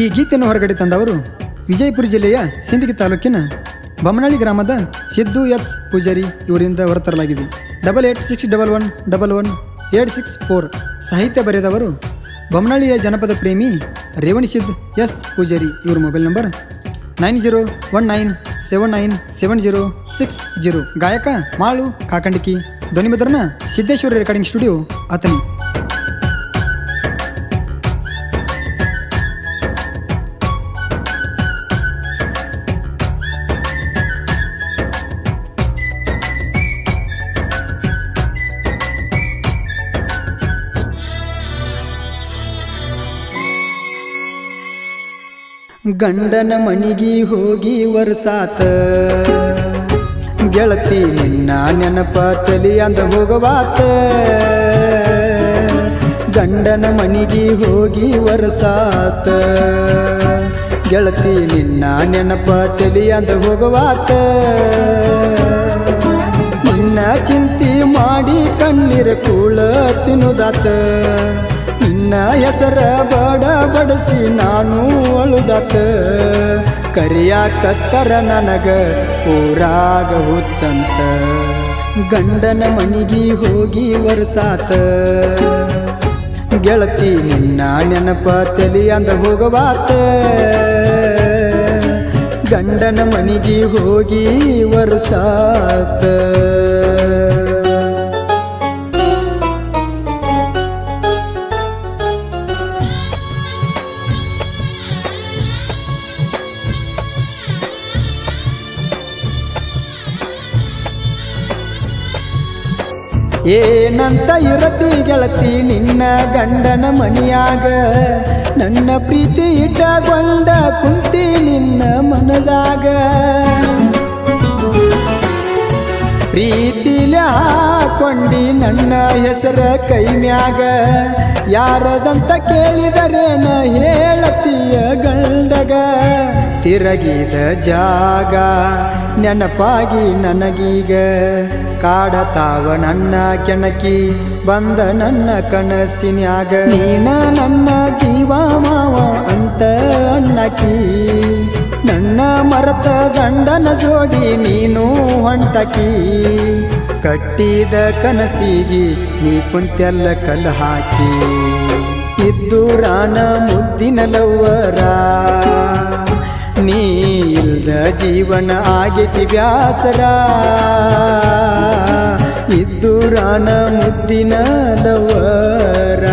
ಈ ಗೀತೆಯನ್ನು ಹೊರಗಡೆ ತಂದವರು ವಿಜಯಪುರ ಜಿಲ್ಲೆಯ ಸಿಂದಗಿ ತಾಲೂಕಿನ ಬೊಮ್ಮನಳ್ಳಿ ಗ್ರಾಮದ ಸಿದ್ದು ಎಚ್ ಪೂಜಾರಿ ಇವರಿಂದ ಹೊರತರಲಾಗಿದೆ. Double eight six double one double one eight six four ಸಾಹಿತ್ಯ ಬರೆದವರು ಬಮನಳ್ಳಿಯ ಜನಪದ ಪ್ರೇಮಿ ರೇವಣಿ ಸಿದ್ ಎಸ್ ಪೂಜಾರಿ. ಇವರ mobile number nine zero one nine seven nine seven zero six zero. ಗಾಯಕ ಮಾಳು ಕಾಕಂಡಿಕಿ ಧ್ವನಿಮುದ್ರನ ಸಿದ್ದೇಶ್ವರ ರೆಕಾರ್ಡಿಂಗ್ ಸ್ಟುಡಿಯೋ ಅತನಿ ಗಂಡನ ಮಣಿಗಿ ಹೋಗಿ ವರ್ಸಾತ ಗೆಳತಿ ನಿನ್ನ ನೆನಪ ತಲಿ ಅಂದ ಹೋಗವಾತ. ಗಂಡನ ಮಣಿಗಿ ಹೋಗಿ ವರ್ಸಾತ ಗೆಳತಿ ನಿನ್ನ ನೆನಪ ತಲಿ ಅಂದ ಹೋಗವಾತ. ನಿನ್ನ ಚಿಂತಿ ಮಾಡಿ ಕಣ್ಣೀರ ಕೂಳ ತಿನ್ನುದಾತ. ನಿನ್ನ ಹೆಸರ ಬಡ ಬಡಸಿ ನಾನು ಅಳುದಾತ ಕರಿಯಾಕತ್ತರ ನನಗ ಊರಾಗ ಹುಚ್ಚಂತ. ಗಂಡನ ಮನಿಗಿ ಹೋಗಿ ವರ್ಷಾತ ಗೆಳತಿ ನಿನ್ನ ನೆನಪ ತಲಿ ಅಂದ ಹೋಗವಾತ ಗಂಡನ ಮನಿಗಿ ಹೋಗಿ ವರ್ಷಾತ ಏನಂತ ಇರತಿ ಗೆಳತಿ, ನಿನ್ನ ಗಂಡನ ಮಣಿಯಾಗ. ನನ್ನ ಪ್ರೀತಿ ಇಟ್ಟಗೊಂಡ ಕುಂತಿ ನಿನ್ನ ಮನದಾಗ. ಪ್ರೀತಿಲ ಹಾಕೊಂಡಿ ನನ್ನ ಹೆಸರ ಕೈ ಮ್ಯಾಗ ಯಾರದಂತ ಕೇಳಿದರೇನ ಹೇಳತಿಯ ಗಂಡಗ. ತಿರಗಿದ ಜಾಗ, ನೆನಪಾಗಿ ನನಗೀಗ. ಕಾಡತಾವ ನನ್ನ ಕೆಣಕಿ ಬಂದ ನನ್ನ ಕನಸಿನ್ಯಾಗ ನೀನ ನನ್ನ ಜೀವ ಮಾವ ಅಂತ ಅನ್ನಕಿ, ನನ್ನ ಮರತ ಗಂಡನ ಜೋಡಿ ನೀನು ಹೊಂಟಕಿ, ಕಟ್ಟಿದ ಕನಸಿಗಿ ನೀ ಕುಂತೆಲ್ಲ ಕಲ್ಲು ಹಾಕಿ, ಇದ್ದು ರಾಣ ಮುದ್ದಿನ ಲವ್ವರ. ಜೀವನ ಆಗೈತಿ ವ್ಯಾಸರ. ಇದ್ದು ರಾಣ ಮುದ್ದಿನ ಲವ್ವರ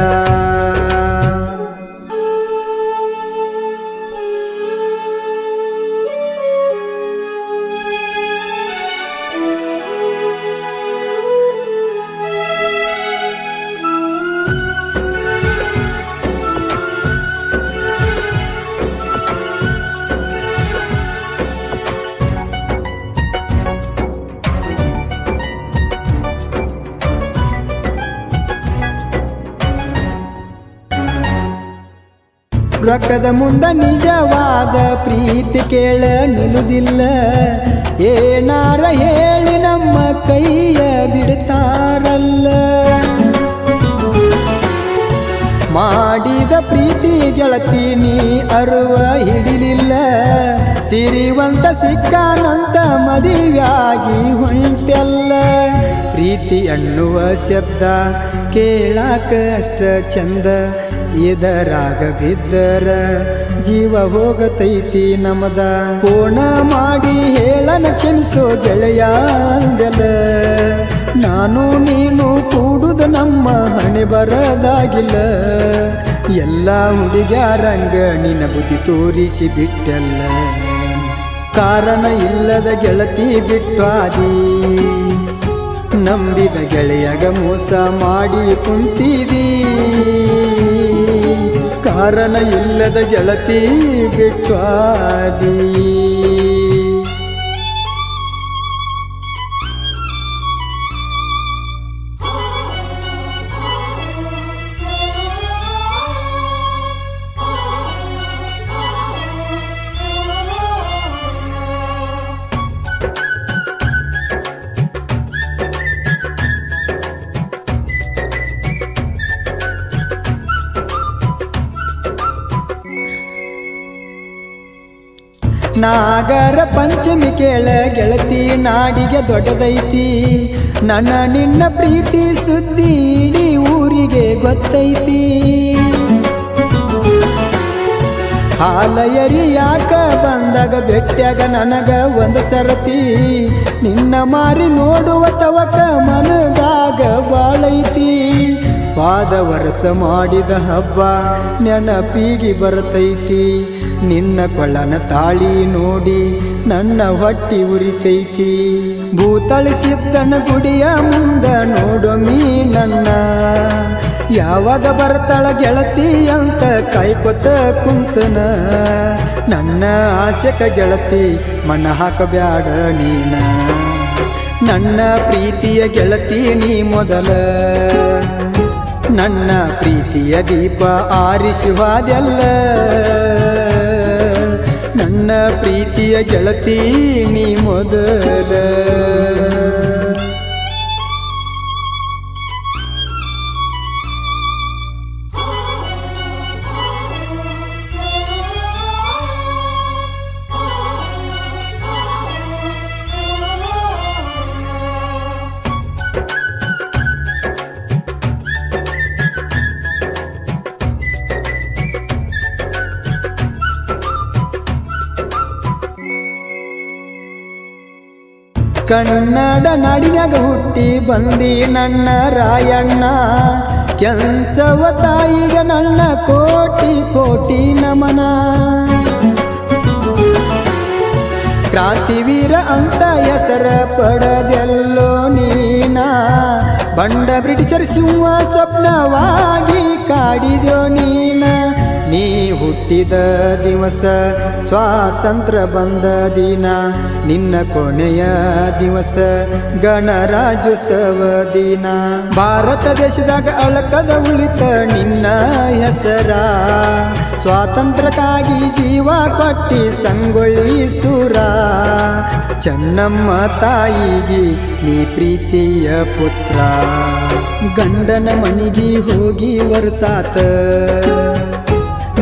ರೊಕ್ಕದ ಮುಂದ ನಿಜವಾದ ಪ್ರೀತಿ ಕೇಳ ನಿಲ್ಲುದಿಲ್ಲ ಏನಾರ ಹೇಳಿ ನಮ್ಮ ಕೈಯ ಬಿಡ್ತಾರಲ್ಲ. ಮಾಡಿದ ಪ್ರೀತಿ ಗೆಳತಿ ನೀ ಅರುವ ಹಿಡಿಲಿಲ್ಲ. ಸಿರಿವಂತ ಸಿಕ್ಕಾನಂತ ಮದುವೆಯಾಗಿ ಹೊಂಟೆಲ್ಲ ಪ್ರೀತಿ ಅನ್ನುವ ಶಬ್ದ ಕೇಳಾಕ ಅಷ್ಟ ಚಂದ. ಇದರಾಗ ಬಿದ್ದರ ಜೀವ ಹೋಗತೈತಿ ನಮದ. ಕೋಣ ಮಾಡಿ ಹೇಳನ ಕ್ಷಮಿಸೋ ಗೆಳೆಯ ನಾನು ನೀನು ಕೂಡುದ ನಮ್ಮ ಹಣೆ ಬರದಾಗಿಲ್ಲ. ಎಲ್ಲ ಹುಡುಗ್ಯಾರಂಗ ನಿನ ಬುದ್ಧಿ ತೋರಿಸಿ ಬಿಟ್ಟಲ್ಲ ಕಾರಣ ಇಲ್ಲದ ಗೆಳತಿ ಬಿಟ್ಟಾದಿ ನಂಬಿದ ಗೆಳೆಯಗ ಮೋಸ ಮಾಡಿ ಕುಂತೀವಿ ಕಾರಣ ಇಲ್ಲದ ಗೆಳತಿ ಬಿಟ್ಟಾದಿ ನಾಗರ ಪಂಚಮಿ ಕೇಳ ಗೆಳತಿ ನಾಡಿಗೆ ದೊಡ್ಡದೈತಿ. ನನ್ನ ನಿನ್ನ ಪ್ರೀತಿ ಸುದ್ದಿ ಇಡೀ ಊರಿಗೆ ಗೊತ್ತೈತಿ. ಹಾಲಯರಿ ಯಾಕ ಬಂದಾಗ ಬೆಟ್ಟ್ಯಾಗ ನನಗ ಒಂದು ಸರತಿ. ನಿನ್ನ ಮಾರಿ ನೋಡುವ ತವಕ ಮನದಾಗ ಬಾಳೈತಿ. ಪಾದ ವರ್ಷ ಮಾಡಿದ ಹಬ್ಬ ನೆನಪೀಗಿ ಬರ್ತೈತಿ. ನಿನ್ನ ಕೊಳ್ಳನ ತಾಳಿ ನೋಡಿ ನನ್ನ ಹೊಟ್ಟಿ ಉರಿತೈತಿ. ಭೂತಳಿಸಿದ್ದನ ಗುಡಿಯ ಮುಂದ ನೋಡೊಮ್ಮಿ ನನ್ನ ಯಾವಾಗ ಬರ್ತಾಳ ಗೆಳತಿ ಅಂತ ಕಾಯ್ಕೊತ ಕುಂತನ. ನನ್ನ ಆಸೆಕ ಗೆಳತಿ, ಮನ ಹಾಕಬ್ಯಾಡ ನೀನ. ನನ್ನ ಪ್ರೀತಿಯ ಗೆಳತಿ, ನೀ ಮೊದಲ. ನನ್ನ ಪ್ರೀತಿಯ ದೀಪ ಆರಿಸುವಾದೆಲ್ಲ ನನ್ನ ಪ್ರೀತಿಯ ಗೆಳತಿ ನೀ ಮೊದಲ. ಕನ್ನಡ ನಾಡಿನಾಗ ಹುಟ್ಟಿ ಬಂದಿ ನನ್ನ ರಾಯಣ್ಣ. ಕೆಂಚವ ತಾಯಿಗ ನನ್ನ ಕೋಟಿ ಕೋಟಿ ನಮನ. ಕ್ರಾಂತಿವೀರ ಅಂತ ಹೆಸರ ಪಡೆದೆಲ್ಲೋ ನೀನ. ಬಂಡ ಬ್ರಿಟಿಷರ್ ಸಿಂಹ ಸ್ವಪ್ನವಾಗಿ ಕಾಡಿದೋ ನೀನ. ನೀ ಹುಟ್ಟಿದ ದಿವಸ, ಸ್ವಾತಂತ್ರ್ಯ ಬಂದ ದಿನ, ನಿನ್ನ ಕೊನೆಯ ದಿವಸ, ಗಣರಾಜ್ಯೋತ್ಸವ ದಿನ. ಭಾರತ ದೇಶದಾಗ ಅಳಕದ ಉಳಿತ ನಿನ್ನ ಹೆಸರ. ಸ್ವಾತಂತ್ರ್ಯಕ್ಕಾಗಿ ಜೀವ ಕೊಟ್ಟಿ ಸಂಗೊಳ್ಳಿಸುರ ಚನ್ನಮ್ಮ ತಾಯಿಗೆ ನೀ ಪ್ರೀತಿಯ ಪುತ್ರ. ಗಂಡನ ಮನಿಗೆ ಹೋಗಿ ವರ್ಷಾತ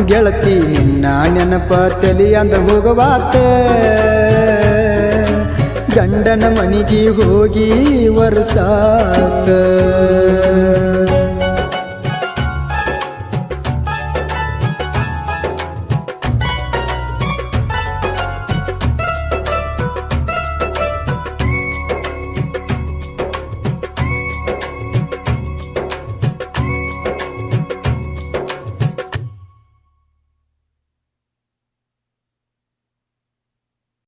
ಗೆಳತಿ ನಿನ್ನ ನೆನಪ ತಲಿ ಅಂದ ಹೋಗವಾತ. ಗಂಡನ ಮನೆಗೆ ಹೋಗಿ ವರ್ಷಾತ